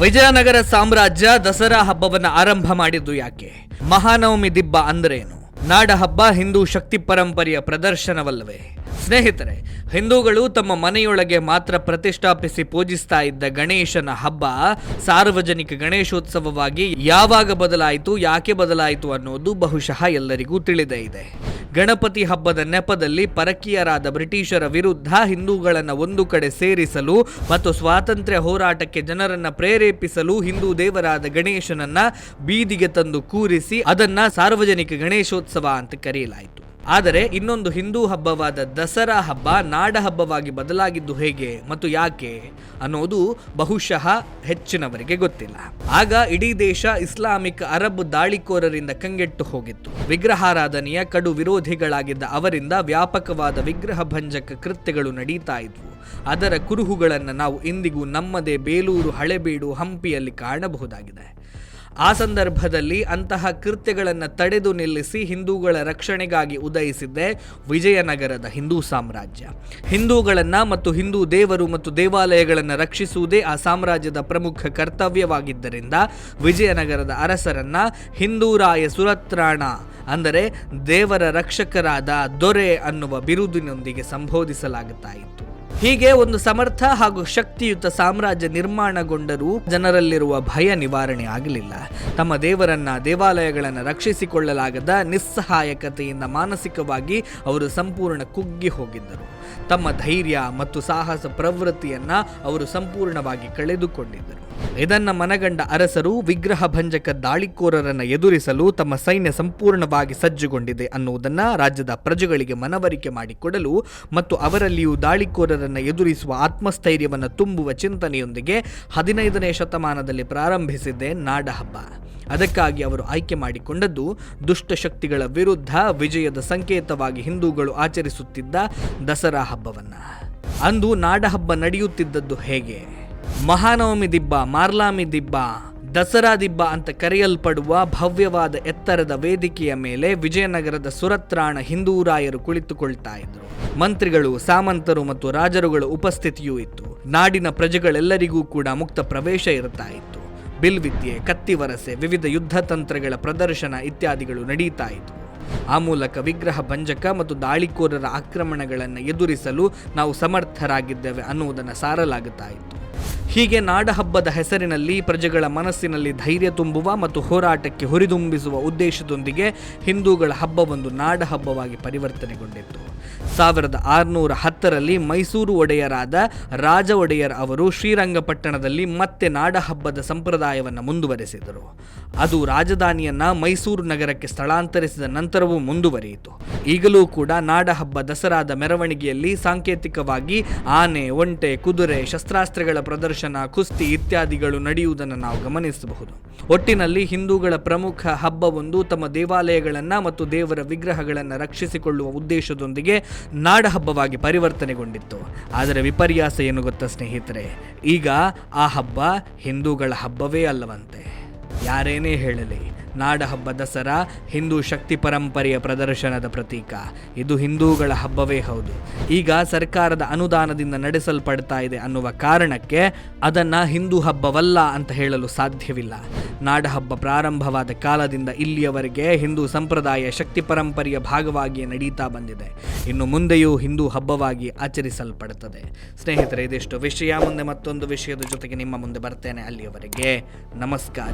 ವಿಜಯನಗರ ಸಾಮ್ರಾಜ್ಯ ದಸರಾ ಹಬ್ಬವನ್ನು ಆರಂಭ ಮಾಡಿದ್ದು ಯಾಕೆ? ಮಹಾನವಮಿ ದಿಬ್ಬ ಅಂದ್ರೇನು? ನಾಡ ಹಬ್ಬ ಹಿಂದೂ ಶಕ್ತಿ ಪರಂಪರೆಯ ಪ್ರದರ್ಶನವಲ್ಲವೇ? ಸ್ನೇಹಿತರೆ, ಹಿಂದೂಗಳು ತಮ್ಮ ಮನೆಯೊಳಗೆ ಮಾತ್ರ ಪ್ರತಿಷ್ಠಾಪಿಸಿ ಪೂಜಿಸ್ತಾ ಇದ್ದ ಗಣೇಶನ ಹಬ್ಬ ಸಾರ್ವಜನಿಕ ಗಣೇಶೋತ್ಸವವಾಗಿ ಯಾವಾಗ ಬದಲಾಯಿತು, ಯಾಕೆ ಬದಲಾಯಿತು ಅನ್ನೋದು ಬಹುಶಃ ಎಲ್ಲರಿಗೂ ತಿಳಿದೇ ಇದೆ. ಗಣಪತಿ ಹಬ್ಬದ ನೆಪದಲ್ಲಿ ಪರಕೀಯರಾದ ಬ್ರಿಟಿಷರ ವಿರುದ್ಧ ಹಿಂದೂಗಳನ್ನು ಒಂದು ಕಡೆ ಸೇರಿಸಲು ಮತ್ತು ಸ್ವಾತಂತ್ರ್ಯ ಹೋರಾಟಕ್ಕೆ ಜನರನ್ನು ಪ್ರೇರೇಪಿಸಲು ಹಿಂದೂ ದೇವರಾದ ಗಣೇಶನನ್ನ ಬೀದಿಗೆ ತಂದು ಕೂರಿಸಿ ಅದನ್ನ ಸಾರ್ವಜನಿಕ ಗಣೇಶೋತ್ಸವ ಅಂತ ಕರೆಯಲಾಯಿತು. ಆದರೆ ಇನ್ನೊಂದು ಹಿಂದೂ ಹಬ್ಬವಾದ ದಸರಾ ಹಬ್ಬ ನಾಡ ಹಬ್ಬವಾಗಿ ಬದಲಾಗಿದ್ದು ಹೇಗೆ ಮತ್ತು ಯಾಕೆ ಅನ್ನೋದು ಬಹುಶಃ ಹೆಚ್ಚಿನವರಿಗೆ ಗೊತ್ತಿಲ್ಲ. ಆಗ ಇಡೀ ದೇಶ ಇಸ್ಲಾಮಿಕ್ ಅರಬ್ ದಾಳಿಕೋರರಿಂದ ಕಂಗೆಟ್ಟು ಹೋಗಿತ್ತು. ವಿಗ್ರಹಾರಾಧನೆಯ ಕಡು ವಿರೋಧಿಗಳಾಗಿದ್ದ ಅವರಿಂದ ವ್ಯಾಪಕವಾದ ವಿಗ್ರಹ ಭಂಜಕ ಕೃತ್ಯಗಳು ನಡೀತಾ ಇದ್ವು. ಅದರ ಕುರುಹುಗಳನ್ನು ನಾವು ಇಂದಿಗೂ ನಮ್ಮದೇ ಬೇಲೂರು ಹಳೆಬೀಡು ಹಂಪಿಯಲ್ಲಿ ಕಾಣಬಹುದಾಗಿದೆ. ಆ ಸಂದರ್ಭದಲ್ಲಿ ಅಂತಹ ಕೃತ್ಯಗಳನ್ನು ತಡೆದು ನಿಲ್ಲಿಸಿ ಹಿಂದೂಗಳ ರಕ್ಷಣೆಗಾಗಿ ಉದಯಿಸಿದ್ದೆ ವಿಜಯನಗರದ ಹಿಂದೂ ಸಾಮ್ರಾಜ್ಯ. ಹಿಂದೂಗಳನ್ನ ಮತ್ತು ಹಿಂದೂ ದೇವರು ಮತ್ತು ದೇವಾಲಯಗಳನ್ನು ರಕ್ಷಿಸುವುದೇ ಆ ಸಾಮ್ರಾಜ್ಯದ ಪ್ರಮುಖ ಕರ್ತವ್ಯವಾಗಿದ್ದರಿಂದ ವಿಜಯನಗರದ ಅರಸರನ್ನ ಹಿಂದೂರಾಯ ಸುರತ್ರಾಣ ಅಂದರೆ ದೇವರ ರಕ್ಷಕರಾದ ದೊರೆ ಅನ್ನುವ ಬಿರುದಿನೊಂದಿಗೆ ಸಂಬೋಧಿಸಲಾಗುತ್ತಾ ಇತ್ತು ಹೀಗೆ ಒಂದು ಸಮರ್ಥ ಹಾಗೂ ಶಕ್ತಿಯುತ ಸಾಮ್ರಾಜ್ಯ ನಿರ್ಮಾಣಗೊಂಡರೂ ಜನರಲ್ಲಿರುವ ಭಯ ನಿವಾರಣೆ ಆಗಲಿಲ್ಲ. ತಮ್ಮ ದೇವರನ್ನ, ದೇವಾಲಯಗಳನ್ನು ರಕ್ಷಿಸಿಕೊಳ್ಳಲಾಗದ ನಿಸ್ಸಹಾಯಕತೆಯಿಂದ ಮಾನಸಿಕವಾಗಿ ಅವರು ಸಂಪೂರ್ಣ ಕುಗ್ಗಿ ಹೋಗಿದ್ದರು. ತಮ್ಮ ಧೈರ್ಯ ಮತ್ತು ಸಾಹಸ ಪ್ರವೃತ್ತಿಯನ್ನ ಅವರು ಸಂಪೂರ್ಣವಾಗಿ ಕಳೆದುಕೊಂಡಿದ್ದರು. ಇದನ್ನ ಮನಗಂಡ ಅರಸರು ವಿಗ್ರಹ ಭಂಜಕ ದಾಳಿಕೋರರನ್ನ ಎದುರಿಸಲು ತಮ್ಮ ಸೈನ್ಯ ಸಂಪೂರ್ಣವಾಗಿ ಸಜ್ಜುಗೊಂಡಿದೆ ಅನ್ನುವುದನ್ನ ರಾಜ್ಯದ ಪ್ರಜೆಗಳಿಗೆ ಮನವರಿಕೆ ಮಾಡಿಕೊಡಲು ಮತ್ತು ಅವರಲ್ಲಿಯೂ ದಾಳಿಕೋರರನ್ನ ಎದುರಿಸುವ ಆತ್ಮಸ್ಥೈರ್ಯವನ್ನು ತುಂಬುವ ಚಿಂತನೆಯೊಂದಿಗೆ ಹದಿನೈದನೇ ಶತಮಾನದಲ್ಲಿ ಪ್ರಾರಂಭಿಸಿದ್ದೇ ನಾಡಹಬ್ಬ. ಅದಕ್ಕಾಗಿ ಅವರು ಆಯ್ಕೆ ಮಾಡಿಕೊಂಡದ್ದು ದುಷ್ಟಶಕ್ತಿಗಳ ವಿರುದ್ಧ ವಿಜಯದ ಸಂಕೇತವಾಗಿ ಹಿಂದೂಗಳು ಆಚರಿಸುತ್ತಿದ್ದ ದಸರಾ ಹಬ್ಬವನ್ನು. ಅಂದು ನಾಡಹಬ್ಬ ನಡೆಯುತ್ತಿದ್ದದ್ದು ಹೇಗೆ? ಮಹಾನವಮಿ ದಿಬ್ಬ, ಮಾರ್ಲಾಮಿ ದಿಬ್ಬ ದಸರಾ ದಿಬ್ಬ ಅಂತ ಕರೆಯಲ್ಪಡುವ ಭವ್ಯವಾದ ಎತ್ತರದ ವೇದಿಕೆಯ ಮೇಲೆ ವಿಜಯನಗರದ ಸುರತ್ರಾಣ ಹಿಂದೂರಾಯರು ಕುಳಿತುಕೊಳ್ತಾ ಇದ್ರು ಮಂತ್ರಿಗಳು, ಸಾಮಂತರು ಮತ್ತು ರಾಜರುಗಳ ಉಪಸ್ಥಿತಿಯೂ ಇತ್ತು. ನಾಡಿನ ಪ್ರಜೆಗಳೆಲ್ಲರಿಗೂ ಕೂಡ ಮುಕ್ತ ಪ್ರವೇಶ ಇರುತ್ತಾ ಇತ್ತು. ಬಿಲ್ವಿದ್ಯೆ ಕತ್ತಿವರಸೆ ವಿವಿಧ ಯುದ್ಧ ತಂತ್ರಗಳ ಪ್ರದರ್ಶನ ಇತ್ಯಾದಿಗಳು ನಡೀತಾ ಇತ್ತು ಆ ಮೂಲಕ ವಿಗ್ರಹ ಭಂಜಕ ಮತ್ತು ದಾಳಿಕೋರರ ಆಕ್ರಮಣಗಳನ್ನು ಎದುರಿಸಲು ನಾವು ಸಮರ್ಥರಾಗಿದ್ದೇವೆ ಅನ್ನುವುದನ್ನು ಸಾರಲಾಗುತ್ತಾ ಇತ್ತು. ಹೀಗೆ ನಾಡಹಬ್ಬದ ಹೆಸರಿನಲ್ಲಿ ಪ್ರಜೆಗಳ ಮನಸ್ಸಿನಲ್ಲಿ ಧೈರ್ಯ ತುಂಬುವ ಮತ್ತು ಹೋರಾಟಕ್ಕೆ ಹುರಿದುಂಬಿಸುವ ಉದ್ದೇಶದೊಂದಿಗೆ ಹಿಂದೂಗಳ ಹಬ್ಬವೊಂದು ನಾಡಹಬ್ಬವಾಗಿ ಪರಿವರ್ತನೆಗೊಂಡಿತ್ತು. ಸಾವಿರದ ಆರುನೂರ ಹತ್ತರಲ್ಲಿ ಮೈಸೂರು ಒಡೆಯರಾದ ರಾಜ ಒಡೆಯರ್ ಅವರು ಶ್ರೀರಂಗಪಟ್ಟಣದಲ್ಲಿ ಮತ್ತೆ ನಾಡಹಬ್ಬದ ಸಂಪ್ರದಾಯವನ್ನು ಮುಂದುವರೆಸಿದರು. ಅದು ರಾಜಧಾನಿಯನ್ನು ಮೈಸೂರು ನಗರಕ್ಕೆ ಸ್ಥಳಾಂತರಿಸಿದ ನಂತರವೂ ಮುಂದುವರಿಯಿತು. ಈಗಲೂ ಕೂಡ ನಾಡಹಬ್ಬ ದಸರಾದ ಮೆರವಣಿಗೆಯಲ್ಲಿ ಸಾಂಕೇತಿಕವಾಗಿ ಆನೆ, ಒಂಟೆ, ಕುದುರೆ, ಶಸ್ತ್ರಾಸ್ತ್ರಗಳ ಪ್ರದರ್ಶನ ಕುಸ್ತಿ ಇತ್ಯಾದಿಗಳು ನಡೆಯುವುದನ್ನು ನಾವು ಗಮನಿಸಬಹುದು. ಒಟ್ಟಿನಲ್ಲಿ ಹಿಂದೂಗಳ ಪ್ರಮುಖ ಹಬ್ಬವೊಂದು ತಮ್ಮ ದೇವಾಲಯಗಳನ್ನು ಮತ್ತು ದೇವರ ವಿಗ್ರಹಗಳನ್ನು ರಕ್ಷಿಸಿಕೊಳ್ಳುವ ಉದ್ದೇಶದೊಂದಿಗೆ ನಾಡಹಬ್ಬವಾಗಿ ಪರಿವರ್ತನೆಗೊಂಡಿತ್ತು. ಆದರೆ ವಿಪರ್ಯಾಸ ಏನು ಗೊತ್ತಾ ಸ್ನೇಹಿತರೆ? ಈಗ ಆ ಹಬ್ಬ ಹಿಂದೂಗಳ ಹಬ್ಬವೇ ಅಲ್ಲವಂತೆ. ಯಾರೇನೇ ಹೇಳಲಿ ನಾಡಹಬ್ಬ ದಸರಾ ಹಿಂದೂ ಶಕ್ತಿ ಪರಂಪರೆಯ ಪ್ರದರ್ಶನದ ಪ್ರತೀಕ. ಇದು ಹಿಂದೂಗಳ ಹಬ್ಬವೇ ಹೌದು. ಈಗ ಸರ್ಕಾರದ ಅನುದಾನದಿಂದ ನಡೆಸಲ್ಪಡ್ತಾ ಇದೆ ಅನ್ನುವ ಕಾರಣಕ್ಕೆ ಅದನ್ನ ಹಿಂದೂ ಹಬ್ಬವಲ್ಲ ಅಂತ ಹೇಳಲು ಸಾಧ್ಯವಿಲ್ಲ. ನಾಡಹಬ್ಬ ಪ್ರಾರಂಭವಾದ ಕಾಲದಿಂದ ಇಲ್ಲಿಯವರೆಗೆ ಹಿಂದೂ ಸಂಪ್ರದಾಯ ಶಕ್ತಿ ಪರಂಪರೆಯ ಭಾಗವಾಗಿಯೇ ನಡೀತಾ ಬಂದಿದೆ. ಇನ್ನು ಮುಂದೆಯೂ ಹಿಂದೂ ಹಬ್ಬವಾಗಿ ಆಚರಿಸಲ್ಪಡುತ್ತದೆ. ಸ್ನೇಹಿತರೆ, ಇದಿಷ್ಟು ವಿಷಯ. ಮುಂದೆ ಮತ್ತೊಂದು ವಿಷಯದ ಜೊತೆಗೆ ನಿಮ್ಮ ಮುಂದೆ ಬರ್ತೇನೆ ಅಲ್ಲಿಯವರೆಗೆ. ನಮಸ್ಕಾರ.